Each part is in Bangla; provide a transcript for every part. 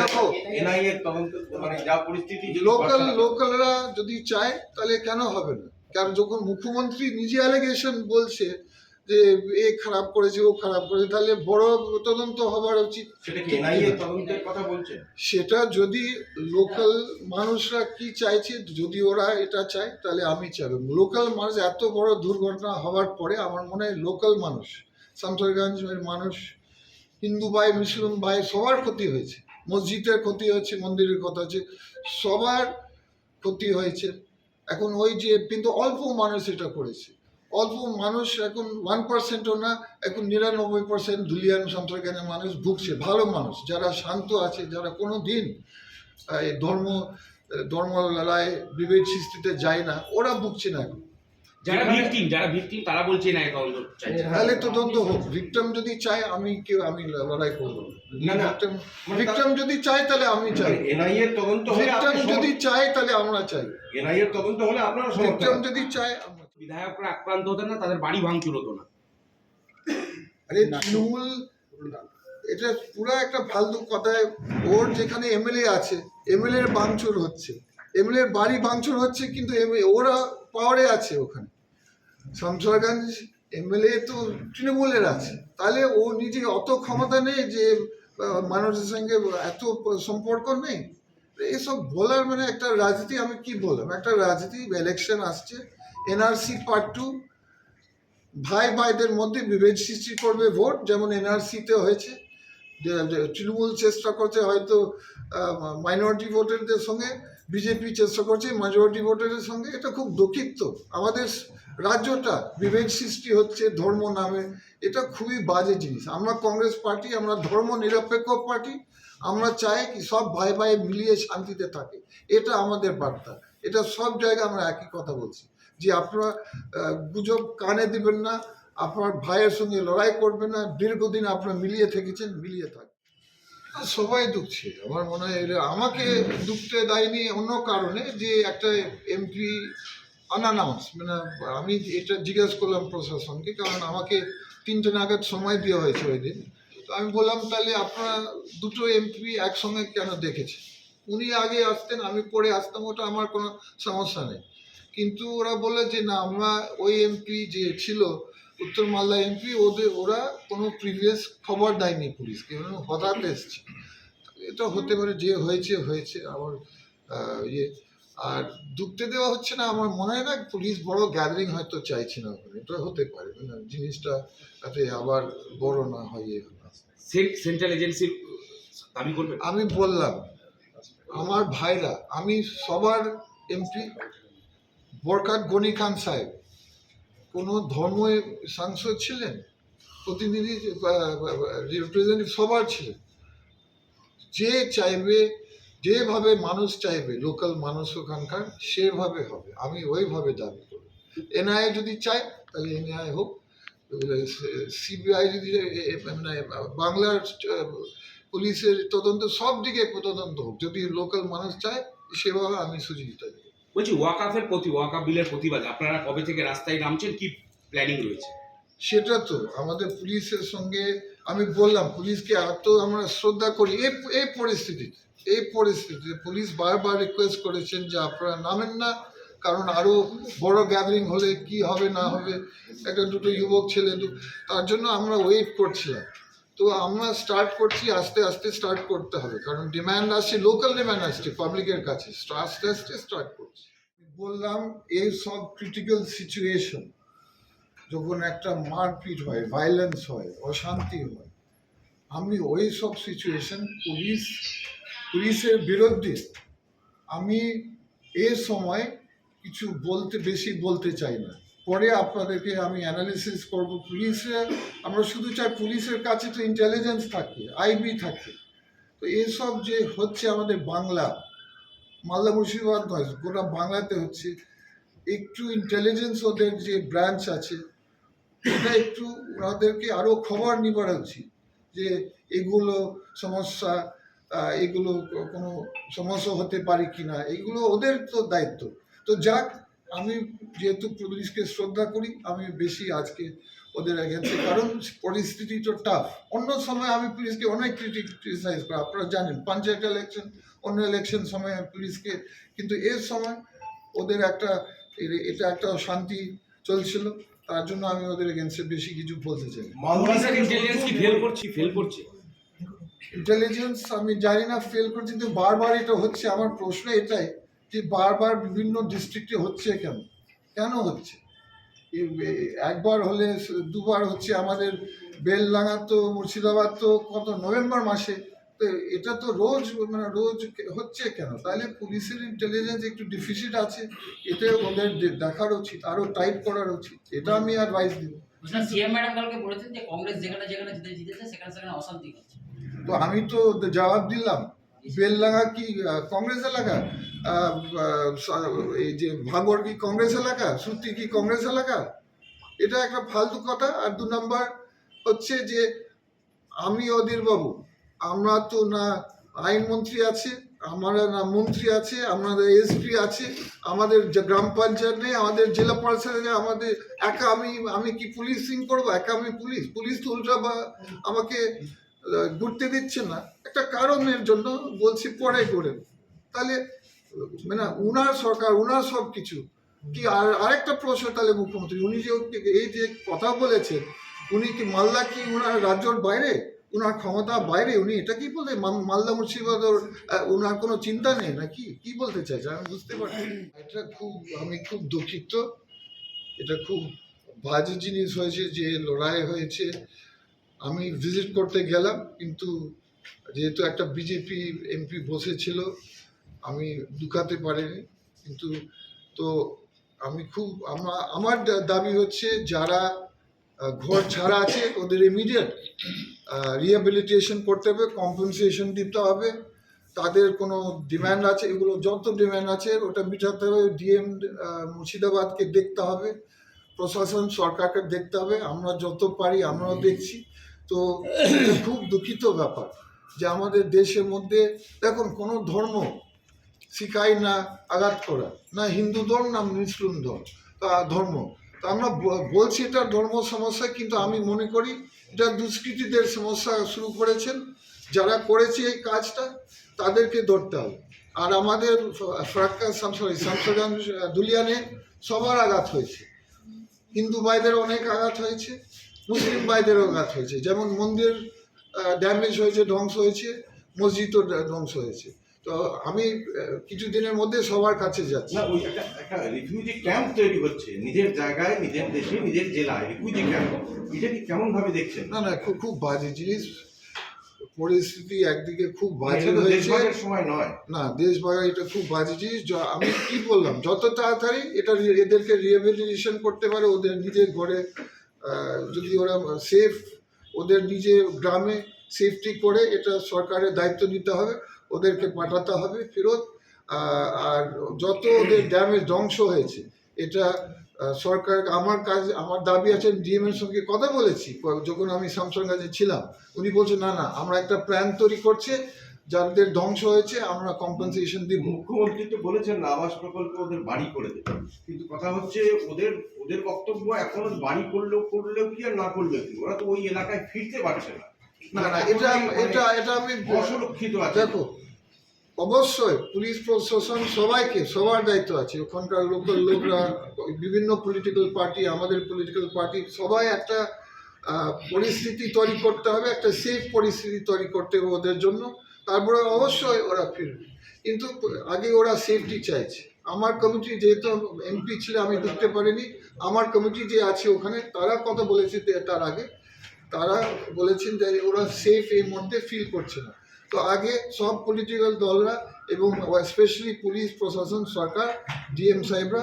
দেখো এনআইএ তদন্ত মানে যা পরিস্থিতি লোকাল লোকালরা যদি চায় তাহলে কেন হবে না? কারণ যখন মুখ্যমন্ত্রী নিজে অ্যালিগেশন বলছে যে এ খারাপ করেছে ও খারাপ করেছে তাহলে বড় তদন্ত হবার উচিত। সেটা যদি লোকাল মানুষরা কি চাইছে যদি ওরা এটা চায় তাহলে আমি চাইব লোকাল মানুষ এত বড় দুর্ঘটনা হওয়ার পরে আমার মনে হয় লোকাল মানুষ শামসরগঞ্জের মানুষ হিন্দু ভাই মুসলিম ভাই সবার ক্ষতি হয়েছে। মসজিদের ক্ষতি হয়েছে, মন্দিরের কথা হচ্ছে সবার ক্ষতি হয়েছে। এখন ওই যে, কিন্তু অল্প মানুষ এটা করেছে। অল্প মানুষ এখন ওয়ান পার্সেন্টও না, এখন নিরানব্বই পার্সেন্ট ধুলিয়ান সম্প্রদায়ের মানুষ ভুগছে, ভালো মানুষ। যারা শান্ত আছে, যারা কোনো দিন ধর্ম ধর্ম লড়াই বিভেদ সৃষ্টিতে যায় না, ওরা ভুগছে না এখন। যারা ভিকটিম যারা ভিকটিম তারা বলছে না তদন্ত চাইছে তাহলে তো তদন্ত হোক। ভিক্টম যদি চায় আমি কেউ আমি লড়াই করব না, না। ভিক্টম মানে যদি চায় তাহলে আমি চাই। এনআইএ তদন্ত হলে ভিক্টম যদি চায় তাহলে আমরা চাই। এনআইএ তদন্ত হলে আপনারা সমর্থন ভিক্টম যদি চায়। বিধায়করা আক্রান্ত হতেন না তাদের বাড়ি ভাঙচুর হতো না। আরে তৃণমূল এটা পুরো একটা ফালতু কথায় ওর যেখানে এমএলএ আছে এমএলএ এর ভাঙচুর হচ্ছে। এমএলএ এর বাড়ি ভাঙচুর হচ্ছে কিন্তু ওরা পাওয়ারে আছে ওখানে। শামসরগঞ্জ এমএলএ তো তৃণমূলের আছে। তাহলে ও নিজে অত ক্ষমতা নেই যে মানুষের সঙ্গে এত সম্পর্ক নেই। এসব বলার মানে একটা রাজনীতি, আমি কি বললাম? একটা রাজনীতি ইলেকশন আসছে, এনআরসি পার্ট টু ভাই ভাইদের মধ্যে বিভেদ সৃষ্টি করবে ভোট, যেমন এনআরসিতে হয়েছে। তৃণমূল চেষ্টা করছে হয়তো মাইনরিটি ভোটারদের সঙ্গে। বিজেপি চেষ্টা করছে মেজরিটি ভোটারের সঙ্গে। এটা খুব দুঃখিত। আমাদের রাজ্যটা বিভেদ সৃষ্টি হচ্ছে ধর্ম নামে। এটা খুবই বাজে জিনিস। আমরা কংগ্রেস পার্টি, আমরা ধর্ম নিরপেক্ষ পার্টি। আমরা চাই কি সব ভাই ভাই মিলিয়ে শান্তিতে থাকে। এটা আমাদের বার্তা। এটা সব জায়গায় আমরা একই কথা বলছি। যে আপনারা গুজব কানে দিবেন না। আপনার ভাইয়ের সঙ্গে লড়াই করবেন না। দীর্ঘদিন আপনারা মিলিয়ে থেকেছেন, মিলিয়ে আর সবাই দুঃখছে। আমার মনে হয় আমাকে দুঃখতে দেয়নি অন্য কারণে যে একটা এমপি আনআনাউন্স মানে আমি এটা জিজ্ঞেস করলাম প্রশাসনকে, কারণ আমাকে তিনটে নাগাদ সময় দেওয়া হয়েছে ওই দিন। তো আমি বললাম, তাহলে আপনারা দুটো এমপি একসঙ্গে কেন দেখেছে উনি আগে আসতেন, আমি পরে আসতাম, ওটা আমার কোনো সমস্যা নেই। কিন্তু ওরা বলে যে, না, আমরা ওই এমপি যে ছিল উত্তর মালদা এমপি ওদের ওরা কোনো প্রিভিয়াস খবর দেয়নি পুলিশকে ওরা হঠাৎ এসছে। এটা হতে পারে যে হয়েছে হয়েছে আবার ইয়ে। আর ঢুকতে দেওয়া হচ্ছে না আমার মনে হয় না পুলিশ বড় গ্যাদারিং হয়তো চাইছে না ওখানে এটা হতে পারে মানে জিনিসটা যাতে আবার বড় না হয় ইয়ে সেন্ট্রাল এজেন্সি দাবি করবেন? আমি বললাম আমার ভাইরা আমি সবার এমপি বরকাত গনি খান সাহেব কোনো ধর্মের সাংসদ ছিলেন? প্রতিনিধি রিপ্রেজেন্টেটিভ সবার ছিলেন। যে চাইবে, যেভাবে মানুষ চাইবে লোকাল মানুষ ওখানকার, সেভাবে হবে। আমি ওইভাবে দাবি করব এনআইএ যদি চায়, তাহলে এনআইএ হোক। সিবিআই যদি মানে বাংলার পুলিশের তদন্ত সব দিকে তদন্ত হোক। যদি লোকাল মানুষ চায়, সেভাবে আমি সুযোগিতা দেবো বলছি, ওয়াকাফের প্রতি ওয়াকাফ বিলের প্রতিবাদ আপনারা কবে থেকে রাস্তায় নামছেন? কি প্ল্যানিং রয়েছে? সেটা তো, আমাদের পুলিশের সঙ্গে, আমি বললাম, পুলিশকে এত আমরা শ্রদ্ধা করি এই এই পরিস্থিতিতে এই পরিস্থিতিতে পুলিশ বারবার রিকোয়েস্ট করেছেন যে আপনারা নামেন না, কারণ আরও বড় গ্যাদারিং হলে কি হবে, না হবে, একটা দুটো যুবক ছেলে তার জন্য আমরা ওয়েট করছিলাম। তো আমরা স্টার্ট করছি, আস্তে আস্তে স্টার্ট করতে হবে। কারণ ডিম্যান্ড আসছে লোকাল ডিম্যান্ড আসছে পাবলিকের কাছে। আস্তে আস্তে স্টার্ট করছি। বললাম, এই সব ক্রিটিক্যাল সিচুয়েশন যখন একটা মারপিট হয় ভায়োলেন্স হয়, অশান্তি হয়, আমি ওই সব সিচুয়েশন পুলিশ পুলিশের বিরুদ্ধে আমি এ সময় কিছু বলতে, বেশি বলতে চাই না। পরে আপনাদেরকে আমি অ্যানালিসিস করব পুলিশে। আমরা শুধু চাই পুলিশের কাছে তো ইন্টেলিজেন্স থাকে আইবি থাকে। তো এসব যে হচ্ছে আমাদের বাংলা, মালদা মুর্শিদাবাদ নয়, গোটা বাংলাতে হচ্ছে। একটু ইন্টেলিজেন্স ওদের যে ব্রাঞ্চ আছে এটা একটু ওনাদেরকে আরও খবর নিবার উচিত যে এগুলো সমস্যা এগুলো কোনো সমস্যা হতে পারে কি না এগুলো ওদের তো দায়িত্ব। তো যাক আমি যেহেতু পুলিশকে শ্রদ্ধা করি আমি বেশি আজকে ওদের এগেন্সে কারণ পরিস্থিতি তো টাফ অন্য সময় আমি পুলিশকে অনেক ক্রিটিসাইজ করি। আপনারা জানেন পঞ্চায়েত ইলেকশন অন্য ইলেকশন সময় পুলিশকে কিন্তু এর সময় ওদের একটা এটা একটা শান্তি চলছিল। তার জন্য আমি ওদের এগেন্সে বেশি কিছু বলতে চাই। ইন্টেলিজেন্স আমি জানি না ফেল করছি কিন্তু বারবার এটা হচ্ছে। আমার প্রশ্ন এটাই যে বারবার বিভিন্ন ডিস্ট্রিক্টে হচ্ছে কেন? কেন হচ্ছে? একবার হলে দুবার হচ্ছে আমাদের বেলডাঙ্গা তো মুর্শিদাবাদ তো কত নভেম্বর মাসে তো এটা তো রোজ মানে রোজ হচ্ছে কেন? তাহলে পুলিশের ইন্টেলিজেন্স একটু ডিফিসিট আছে এটা ওদের দেখার উচিত আরও টাইপ করার উচিত এটা আমি অ্যাডভাইস দিব। বলছিলাম সিএম ম্যাডাম কালকে বলেছেন যে কংগ্রেস যেখানে যেখানে জিতেছে সেখানে সেখানে অশান্তি তো আমি তো জবাব দিলাম। বেলডাঙ্গা কি আহ, কংগ্রেস আহ, এই যে ভাঙর কি কংগ্রেস এলাকা সুতি কি কংগ্রেস এলাকা? এটা একটা ফালতু কথা। আর দু নম্বর হচ্ছে যে আমি অধীর বাবু, আমরা তো না আইনমন্ত্রী আছে, আমরা না মন্ত্রী আছে আমাদের এসপি আছে, আমাদের গ্রাম পঞ্চায়েত নেই, আমাদের জেলা পরিষদ নেই, আমাদের একা আমি আমি কি পুলিশিং করব? একা আমি পুলিশ? পুলিশ তো উল্টা বা আমাকে ঘুরতে দিচ্ছে না। একটা কারণের জন্য বলছি পরে করেন। তাহলে মানে উনার সরকার, উনার সব কিছু কি আর, আরেকটা প্রশ্ন তাহলে মুখ্যমন্ত্রী, উনি যে এই যে কথা বলেছেন, উনি কি মালদা কি উনার রাজ্যর বাইরে? উনার ক্ষমতা বাইরে? উনি এটা কি বলতে মালদা মুর্শিদাবাদ উনার কোনো চিন্তা নেই নাকি? কি বলতে চাইছে? আমি বুঝতে পারছি এটা খুব, আমি খুব দুঃখিত। এটা খুব বাজে জিনিস হয়েছে যে লড়াই হয়েছে। আমি ভিজিট করতে গেলাম, কিন্তু যেহেতু একটা বিজেপি এমপি বসেছিল আমি ঢুকাতে পারিনি। কিন্তু তো আমি খুব আমার দাবি হচ্ছে যারা ঘর ছাড়া আছে ওদের ইমিডিয়েট রিহ্যাবিলিটেশন করতে হবে কম্পেনসেশন দিতে হবে। তাদের কোনো ডিম্যান্ড আছে, এগুলো যত ডিম্যান্ড আছে, ওটা মিটাতে হবে। ডিএম মুর্শিদাবাদকে দেখতে হবে, প্রশাসন সরকারকে দেখতে হবে। আমরা যত পারি, আমরাও দেখছি। তো খুব দুঃখিত ব্যাপার যে আমাদের দেশের মধ্যে, দেখুন, কোনো ধর্ম শিখাই না আঘাত করা। না হিন্দু ধর্ম, না মুসলিম ধর্ম। ধর্ম। তা আমরা বলছি এটা ধর্ম সমস্যা, কিন্তু আমি মনে করি এটা দুষ্কৃতীদের সমস্যা শুরু করেছেন। যারা করেছে এই কাজটা, তাদেরকে ধরতে হবে। আর আমাদের ফরাক্কা সরি শামসগঞ্জ দুলিয়ানে সবার আঘাত হয়েছে। হিন্দু ভাইদের অনেক আঘাত হয়েছে, মুসলিম ভাইদেরও আঘাত হয়েছে। যেমন মন্দির ড্যামেজ হয়েছে, ধ্বংস হয়েছে, মসজিদও ধ্বংস হয়েছে। তো আমি কিছুদিনের মধ্যে সবার কাছে যাচ্ছি। না ওই একটা একটা রিফিউজি ক্যাম্প তৈরি হচ্ছে। নিজের জায়গায় নিজের দেশে নিজের জেলায় রিফিউজি ক্যাম্প এটা কি কেমন ভাবে দেখছেন? না না খুব খুব বাজে জিনিস। পরিস্থিতি একদিকে খুব বাজে হয়েছে। সময় নয়। না দেশ ভাগা এটা খুব বাজে জিনিস। আমি কি বললাম যত তাড়াতাড়ি এটা এদেরকে রিহেবিলিটেশন করতে পারে ওদের নিজের ঘরে যদি ওরা সেফ ওদের নিজের গ্রামে সেফটি করে এটা সরকারের দায়িত্ব নিতে হবে। ওদেরকে পাঠাতে হবে ফেরত আর যত ওদের ড্যামেজ ধ্বংস হয়েছে এটা সরকার আমার কাজ আমার দাবি আছে ডিএম এর সঙ্গে কথা বলেছি যখন আমি শামসন কাছে ছিলাম উনি বলছে না না আমরা একটা প্ল্যান তৈরি করছে যাদের ধ্বংস হয়েছে আমরা কম্পেনসেশন দিব। মুখ্যমন্ত্রী তো বলেছেন না আবাস প্রকল্প ওদের বাড়ি করে দেবে। কিন্তু কথা হচ্ছে ওদের ওদের বক্তব্য এখন বাড়ি করলেও করলেও কি আর না করলেও কি? ওরা তো ওই এলাকায় ফিরতে পারছে না। না না এটা এটা এটা আমি অসুরক্ষিত আছে। দেখো অবশ্যই, পুলিশ প্রশাসন সবাইকে, সবার দায়িত্ব আছে। ওখানকার লোকাল লোকরা, বিভিন্ন পলিটিক্যাল পার্টি আমাদের পলিটিক্যাল পার্টি সবাই একটা পরিস্থিতি তৈরি করতে হবে, একটা সেফ পরিস্থিতি তৈরি করতে হবে ওদের জন্য। তারপরে অবশ্যই ওরা ফিরবে। কিন্তু আগে ওরা সেফটি চাইছে। আমার কমিটি যেহেতু এমপি ছিল, আমি ঢুকতে পারিনি। আমার কমিটি যে আছে ওখানে, তারা কথা বলেছে তার আগে। তারা বলেছেন যে ওরা সেফ এই মুহূর্তে ফিল করছে না। তো আগে সব পলিটিক্যাল দলরা এবং স্পেশালি পুলিশ প্রশাসন সরকার ডিএম সাহেবরা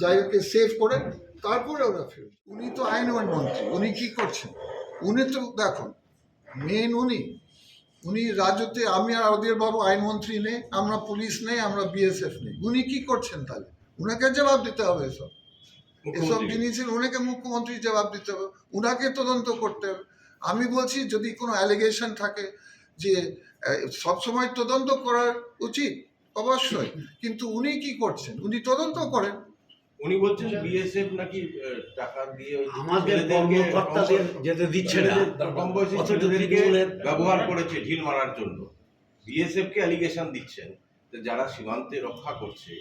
জায়গাকে সেভ করেন তারপরে ওরা ফিরবে। উনি তো আইন মন্ত্রী উনি কি করছেন? উনি তো দেখুন মেন উনি। উনি রাজ্যতে আমি আর ওদের বাবু আইনমন্ত্রী নেই আমরা পুলিশ নেই আমরা বিএসএফ নেই। উনি কি করছেন তাহলে? উনাকে জবাব দিতে হবে এসব। এসব জিনিসের ওনাকে মুখ্যমন্ত্রী জবাব দিতে হবে। ওনাকে তদন্ত করতে হবে। আমি বলছি যদি কোনো অ্যালিগেশন থাকে যে সবসময় তদন্ত করার উচিত অবশ্যই। কিন্তু উনি কি করছেন? উনি তদন্ত করেন। উনি বলছেন বিএসএফ নাকি টাকা দিয়ে আমাদের কর্মকর্তাদের যেতে দিচ্ছে না। কম বয়সী ছেলেদেরকে ব্যবহার করেছে ঢিল মারার জন্য। বিএসএফ কে অ্যালিগেশন দিচ্ছেন যে যারা সীমান্তে রক্ষা করছে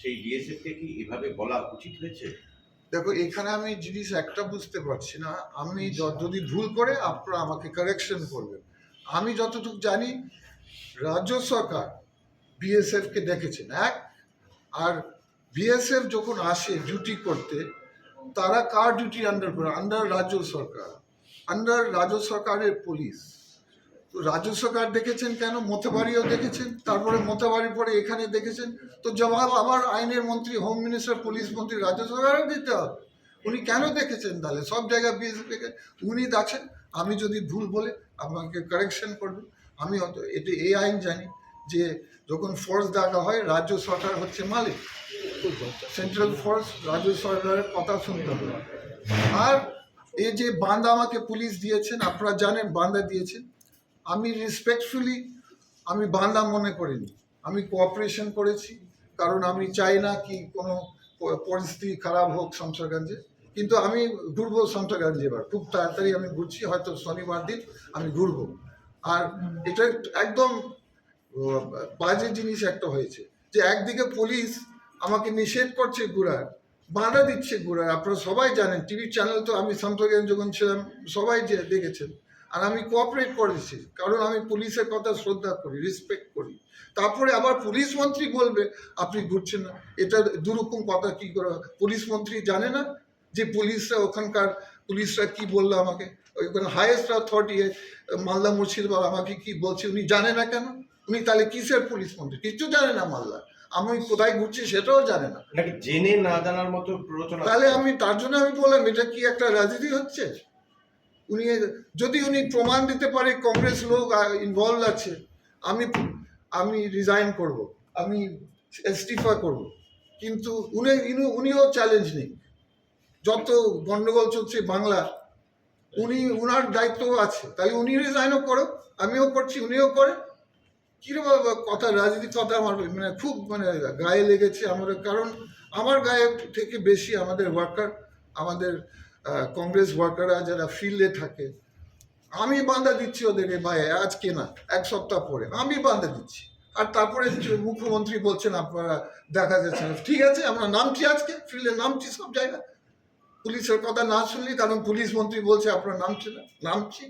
সেই বিএসএফ কে কি এভাবে বলা উচিত হয়েছে? দেখো এখানে আমি জিনিস একটা বুঝতে পারছি না। আমি যদি ভুল করে আপনারা আমাকে কারেকশন করবেন। আমি যতটুকু জানি, রাজ্য সরকার বিএসএফ কে ডেকেছেন এক। আর বিএসএফ যখন আসে ডিউটি করতে, তারা কার ডিউটি আন্ডার করে? আন্ডার রাজ্য সরকার। আন্ডার রাজ্য সরকারের পুলিশ তো রাজ্য সরকার দেখেছেন কেন? মতেবাড়িও দেখেছেন। তারপরে মতেবাড়ির পরে এখানে দেখেছেন। তো জবাব আবার আইনের মন্ত্রী হোম মিনিস্টার পুলিশ মন্ত্রী রাজ্য সরকারও দিতে হবে। উনি কেন দেখেছেন তাহলে? সব জায়গায় বিএসএফ উনি দেখেন আমি যদি ভুল বলে আপনাকে কারেকশন করবেন আমি অত, এটা, এই আইন জানি যে যখন ফোর্স দেখা হয়, রাজ্য সরকার হচ্ছে মালিক। সেন্ট্রাল ফোর্স রাজ্য সরকারের কথা শুনতে হবে। আর এই যে বান্দা আমাকে পুলিশ দিয়েছেন, আপনারা জানেন বান্দা দিয়েছেন। আমি রেসপেক্টফুলি আমি বান্দা মনে করিনি। আমি কোঅপারেশন করেছি। কারণ আমি চাই না কি কোনো পরিস্থিতি খারাপ হোক শামসারগঞ্জে কিন্তু আমি ঘুরবো শামসারগঞ্জে এবার। খুব তাড়াতাড়ি আমি ঘুরছি, হয়তো শনিবার দিন আমি ঘুরবো। আর এটা একদম বাজে জিনিস একটা হয়েছে যে একদিকে পুলিশ আমাকে নিষেধ করছে ঘোরার, বাধা দিচ্ছে ঘোরার, আপনারা সবাই জানেন, টিভি চ্যানেল তো আমি শামসারগঞ্জ যখন ছিলাম, সবাই যে দেখেছেন। আর আমি কোঅপারেট করেছি, কারণ আমি পুলিশের কথা শ্রদ্ধা করি রেসপেক্ট করি। তারপরে আবার পুলিশ মন্ত্রী বলবে, আপনি ঘুরছেন না। এটা দুরকম কথা কি করে পুলিশ মন্ত্রী জানে না যে পুলিশরা ওখানকার পুলিশরা কি বলল আমাকে? ওইখানে হাইয়েস্ট অথরিটি মালদা মুর্শিদাবাদ আমাকে কি বলছে? উনি জানে না কেন? উনি তাহলে কিসের পুলিশ মন্ত্রী? কিচ্ছু জানে না মালদা আমি কোথায় ঘুরছি সেটাও জানে না। জেনে না জানার মতো প্ররোচনা তাহলে আমি তার জন্য আমি বললাম এটা কি একটা রাজনীতি হচ্ছে? উনি যদি উনি প্রমাণ দিতে পারে কংগ্রেস লোক ইনভলভ আছে আমি আমি রিজাইন করব আমি ইস্তিফা করব। কিন্তু উনি উনিও চ্যালেঞ্জ নেই। যত গন্ডগোল চলছে বাংলা উনি, উনার দায়িত্ব আছে। তাই উনি রিজাইনও করো আমিও করছি, উনিও করে। কীরকম কথা রাজনীতি কথা আমার মানে খুব মানে গায়ে লেগেছে আমাদের, কারণ আমার গায়ে থেকে বেশি আমাদের ওয়ার্কার আমাদের কংগ্রেস ওয়ার্কাররা যারা ফিল্ডে থাকে, আমি বান্ধা দিচ্ছি ওদেরকে ভাই, আজকে না, এক সপ্তাহ পরে, আমি বান্ধা দিচ্ছি। আর তারপরে মুখ্যমন্ত্রী বলছেন, আপনারা দেখা যাচ্ছে। ঠিক আছে আমরা নামছি আজকে? ফিল্ডে নামছি সব জায়গায়? পুলিশের কথা না শুনলি কারণ পুলিশ মন্ত্রী বলছে আপনার নাম ছিল? নাম নামছি